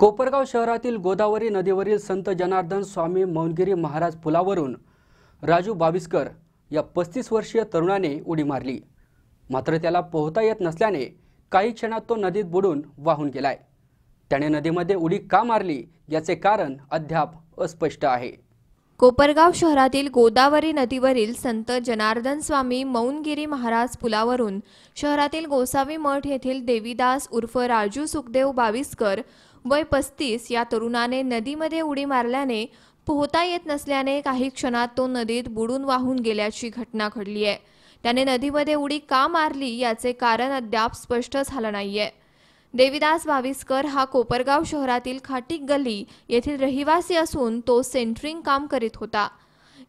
कोपरगाव शहरातील गोदावरी नदीवरील संत जनार्दन स्वामी मौनगिरी महाराज पुलावरून राजू बाविस्कर या पस्तीस वर्षीय तरुणाने उडी मारली. मात्र त्याला पोहता येत नसल्याने काही क्षणात तो नदीत बुडून वाहून गेलाय. त्याने नदीमध्ये उडी का मारली याचे कारण अद्याप अस्पष्ट आहे. कोपरगाव शहरातील गोदावरी नदीवरील संत जनार्दन स्वामी मौनगिरी महाराज पुलावरून शहरातील गोसावी मठ येथील देवीदास उर्फ राजू सुखदेव बाविस्कर वय पस्तीस या तरुणाने नदीमध्ये उडी मारल्याने पोहता येत नसल्याने काही क्षणात तो नदीत बुडून वाहून गेल्याची घटना घडली आहे त्याने नदीमध्ये उडी का मारली याचे कारण अद्याप स्पष्ट झालं नाहीये. देविदास भाविस्कर हा कोपरगाव शहरातील खाटीक गल्ली येथील रहिवासी असून तो सेंटरिंग काम करीत होता.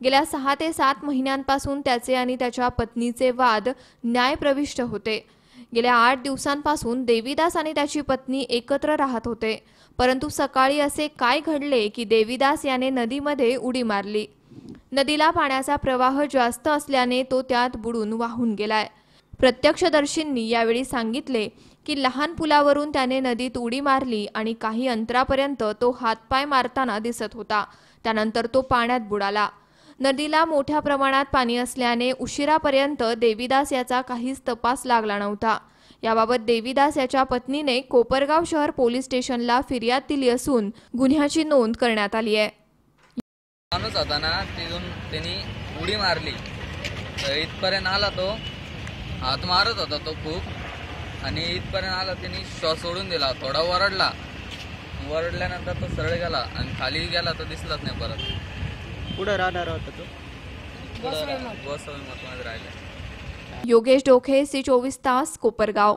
गेल्या सहा ते सात महिन्यांपासून त्याचे आणि त्याच्या पत्नीचे वाद न्यायप्रविष्ट होते. गेल्या आठ दिवसांपासून देविदास आणि त्याची पत्नी एकत्र राहत होते. परंतु सकाळी असे काय घडले की देविदास याने नदीमध्ये उडी मारली. नदीला पाण्याचा प्रवाह जास्त असल्याने तो त्यात बुडून वाहून गेलाय. प्रत्यक्षदर्शींनी यावेळी सांगितले की लहान पुलावरून त्याने नदीत उडी मारली आणि काही अंतरापर्यंत तो हातपाय मारताना दिसत होता. त्यानंतर तो पाण्यात बुडाला. नदीला मोठ्या प्रमाणात पाणी असल्याने उशिरापर्यंत देवीदास याचा काहीच तपास लागला नव्हता. याबाबत देवीदास याच्या पत्नीने कोपरगाव शहर पोलीस स्टेशनला फिर्याद दिली असून गुन्ह्याची नोंद करण्यात आली आहे. माणूस होता ना तिथून त्यांनी उडी मारली. तर इथपर्यंत आला तो. हात मारत होता तो खूप. आणि इथपर्यंत आला त्यांनी श्वास सोडून दिला. थोडा वरडला. वरडल्यानंतर तो सरळ गेला आणि खाली गेला तर दिसलाच नाही परत. कुठं राहणार होता तो? गोसावी मठमध्ये राहिला. योगेश डोखे सी चोवीस तास कोपरगाव.